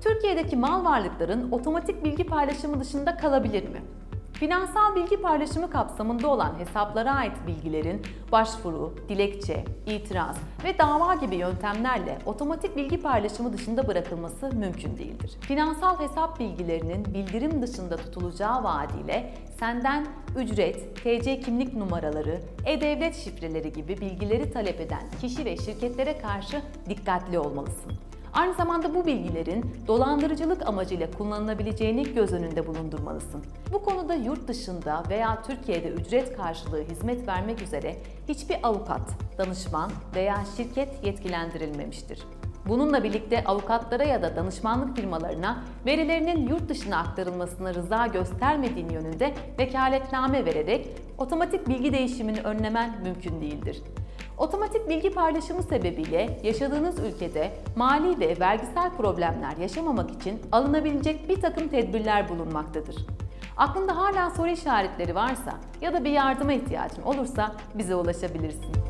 Türkiye'deki mal varlıkların otomatik bilgi paylaşımı dışında kalabilir mi? Finansal bilgi paylaşımı kapsamında olan hesaplara ait bilgilerin başvuru, dilekçe, itiraz ve dava gibi yöntemlerle otomatik bilgi paylaşımı dışında bırakılması mümkün değildir. Finansal hesap bilgilerinin bildirim dışında tutulacağı vaadiyle senden ücret, TC kimlik numaraları, e-devlet şifreleri gibi bilgileri talep eden kişi ve şirketlere karşı dikkatli olmalısın. Aynı zamanda bu bilgilerin dolandırıcılık amacıyla kullanılabileceğini göz önünde bulundurmalısın. Bu konuda yurt dışında veya Türkiye'de ücret karşılığı hizmet vermek üzere hiçbir avukat, danışman veya şirket yetkilendirilmemiştir. Bununla birlikte avukatlara ya da danışmanlık firmalarına verilerinin yurt dışına aktarılmasına rıza göstermediğin yönünde vekaletname vererek otomatik bilgi değişimini önlemen mümkün değildir. Otomatik bilgi paylaşımı sebebiyle yaşadığınız ülkede mali ve vergisel problemler yaşamamak için alınabilecek bir takım tedbirler bulunmaktadır. Aklında hala soru işaretleri varsa ya da bir yardıma ihtiyacın olursa bize ulaşabilirsin.